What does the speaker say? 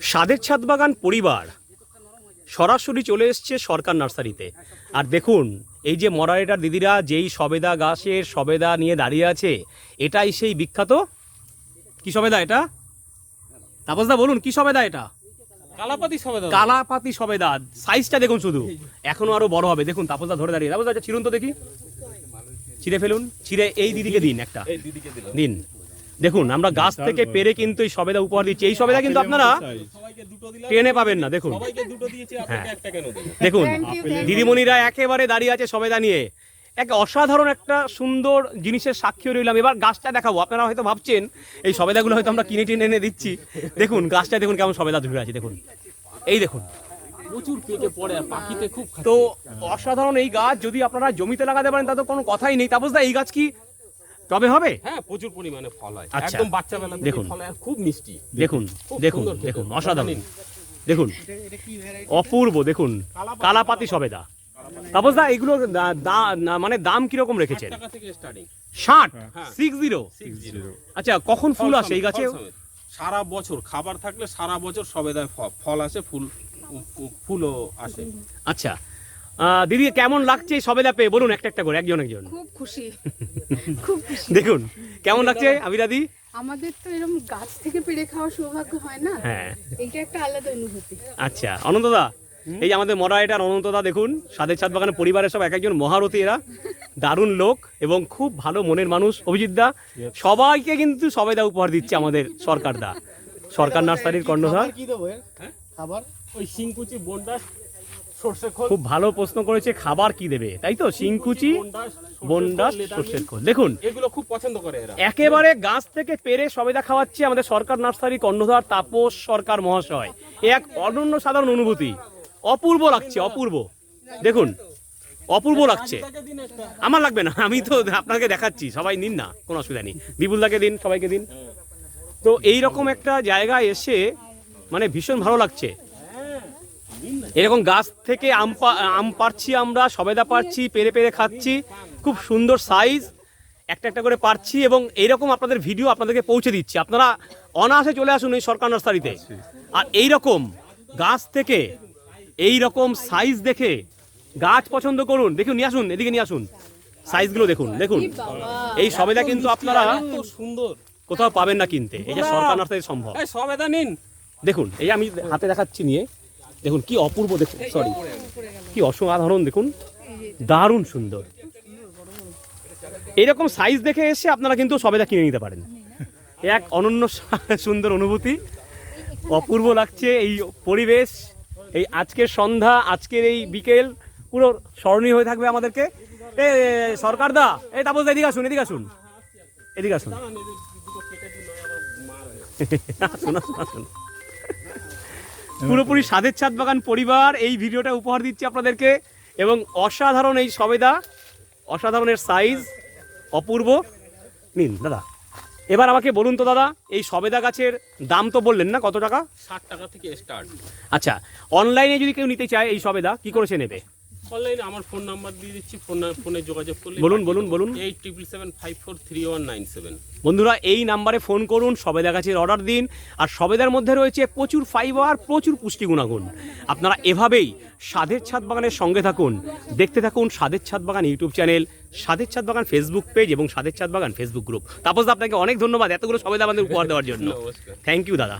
স্বাদের ছাদ বাগান পরিবার। সরাসরি চলে এসছে সরকার নার্সারিতে। আর দেখুন এই যে মরারেটার দিদিরা যেই সবেদা গাছের সবেদা নিয়ে দাঁড়িয়ে আছে এটাই সেই বিখ্যাত কি সবেদা এটা? তাপসদা বলুন কি সবেদা এটা? কালাপাতি সবেদা। কালাপাতি সবেদা। সাইজটা দেখুন শুধু। এখনও আরও বড় হবে। দেখুন তাপসদা ধরে দাঁড়িয়ে। তাপসদা আচ্ছা ছিড়ুন তো দেখি। ছিঁড়ে ফেলুন। ছিঁড়ে এই দিদিকে দিন একটা। দিন। দেখুন আমরা গাছ থেকে পেরে কিন্তু এই সবেদা উপহার দিচ্ছি। এই সবেদা কিন্তু আপনারা সবাইকে দুটো দিলাম ট্রেনে পাবেন না দেখুন। সবাইকে দুটো দিয়েছি আপনাকে একটা কেন দেবো দেখুন দিদিমণিরা একেবারে দাঁড়িয়ে আছে সবেদা নিয়ে। এক অসাধারণ একটা সুন্দর জিনিসের সাক্ষী রইলাম। এবার গাছটা দেখাবো। আপনারা হয়তো ভাবছেন এই সবেদাগুলো হয়তো আমরা কিনে টিনে এনে দিচ্ছি। দেখুন গাছটা দেখুন কেমন সবেদা ধরে আছে দেখুন। এই দেখুন। প্রচুর পেকে পড়ে আর পাখিতে খুব তো অসাধারণ এই গাছ যদি আপনারা জমিতে লাগাতে পারেন তা তো কোনো কথাই নেই। তাপস দা এই গাছ কি তবে হবে? হ্যাঁ প্রচুর পরিমাণে ফল হয়। আচ্ছা। একদম বাচ্চা বেলা দেখুন। ফল আর খুব মিষ্টি। দেখুন দেখুন দেখুন অসাধারণ। দেখুন অপূর্ব দেখুন কালাপাতি সবেদা। তাপস দা এগুলো মানে দাম কীরকম রেখেছেন? স্টার্টিং ষাট? হ্যাঁ। সিক্স জিরো সিক্স জিরো আচ্ছা কখন ফুল আসে এই গাছে সারা বছর খাবার থাকলে সারা বছর সবেদায় ফল আসে ফুল ফুলও আসে। আচ্ছা দিদি কেমন লাগছে এই সবেদা পেয়ে? বলুন একটা একটা করে একজন একজন। খুব খুশি। খুব খুশি। দেখুন কেমন লাগছে আবিরাদি? আমাদের তো এরকম গাছ থেকে পেড়ে খাওয়ার সৌভাগ্য হয় না। হ্যাঁ। এইটা একটা আলাদা অনুভূতি। আচ্ছা অনন্তদা এই আমাদের মরাইটার অনন্তদা দেখুন সাদের ছাদ বাগানের পরিবারের সব এক একজন মহারথী এরা। দারুণ লোক এবং খুব ভালো মনের মানুষ অভিজিৎ দা। সবাইকে কিন্তু সবেদা উপহার দিচ্ছে আমাদের সরকার দা। সরকার নার্সারির কর্ণধার। কি দেবো হ্যাঁ? খাবার ওই শিংকুচি বন্ডাস সর্ষে খোল খুব ভালো প্রশ্ন করেছে খাবার কি দেবে? তাই তো? শিংকুচি বন্ডাস সর্ষের খোল। দেখুন এগুলো খুব পছন্দ করে এরা। একেবারে গাছ থেকে পেরে সবেদা খাওয়াচ্ছে আমাদের সরকার নার্সারি কর্ণধার তাপস সরকার মহাশয়। এ এক অনন্য সাধারণ অনুভূতি। অপূর্ব লাগছে অপূর্ব। দেখুন অপূর্ব লাগছে। আমার লাগবে না আমি তো আপনাকে দেখাচ্ছি সবাই নিন না কোনো অসুবিধা নেই। বিপুলদাকে দিন সবাইকে দিন। তো এই রকম একটা জায়গায় এসে মানে ভীষণ ভালো লাগছে। এরকম গাছ থেকে আম পা- আম পারছি আমরা সবেদা পারছি পেরে পেরে খাচ্ছি। খুব সুন্দর সাইজ একটা একটা করে পারছি এবং এইরকম আপনাদের ভিডিও আপনাদেরকে পৌঁছে দিচ্ছি। আপনারা অনায়াসে চলে আসুন এই সরকার নার্সারিতে। আর এই রকম গাছ থেকে এই রকম সাইজ দেখে গাছ পছন্দ করুন। দেখুন নিয়ে আসুন এদিকে নিয়ে আসুন। সাইজগুলো দেখুন দেখুন। এই সবেদা কিন্তু আপনারা সুন্দর। কোথাও পাবেন না কিনতে। এই যে সরকার নার্সারি সম্ভব। সবেদা নিন। দেখুন এই আমি হাতে দেখাচ্ছি নিয়ে। দেখুন কি অপূর্ব দেখুন সরি কি অসাধারণ দেখুন দারুণ সুন্দর। এরকম সাইজ দেখে এসে আপনারা কিন্তু সবেদা কিনে নিতে পারেন। এক অনন্য সুন্দর অনুভূতি। অপূর্ব লাগছে এই পরিবেশ এই আজকের সন্ধ্যা আজকের এই বিকেল পুরো স্মরণীয় হয়ে থাকবে আমাদেরকে। এ সরকার দা এই তাপস এদিকে আসুন এদিকে আসুন এদিকে আসুন। আসুন আসুন আসুন পুরোপুরি সাদের ছাদ বাগান পরিবার এই ভিডিওটা উপহার দিচ্ছি আপনাদেরকে এবং অসাধারণ এই সবেদা অসাধারণের সাইজ অপূর্ব। নিন দাদা। এবার আমাকে বলুন তো দাদা এই সবেদা গাছের দাম তো বললেন না কত টাকা? ষাট টাকা থেকে স্টার্ট আচ্ছা অনলাইনে যদি কেউ নিতে চায় এই সবেদা কি করে সে নেবে? অনলাইনে আমার ফোন নাম্বার দিয়ে দিচ্ছি ফোন ফোনে যোগাযোগ করলে বলুন, বলুন, বলুন। Eight triple seven five four three one nine seven বন্ধুরা এই নাম্বারে ফোন করুন সবেদা গাছের অর্ডার দিন। আর সবেদার মধ্যে রয়েছে প্রচুর ফাইবার প্রচুর পুষ্টি গুণাগুণ। আপনারা এভাবেই স্বাদের ছাদ বাগানের সঙ্গে থাকুন। দেখতে থাকুন স্বাদের ছাদ বাগান ইউটিউব চ্যানেল স্বাদের ছাদ বাগান ফেসবুক পেজ এবং স্বাদের ছাদ বাগান ফেসবুক গ্রুপ তাপস আপনাকে অনেক ধন্যবাদ এতগুলো সবেদা আমাদের উপহার দেওয়ার জন্য। থ্যাংক ইউ দাদা।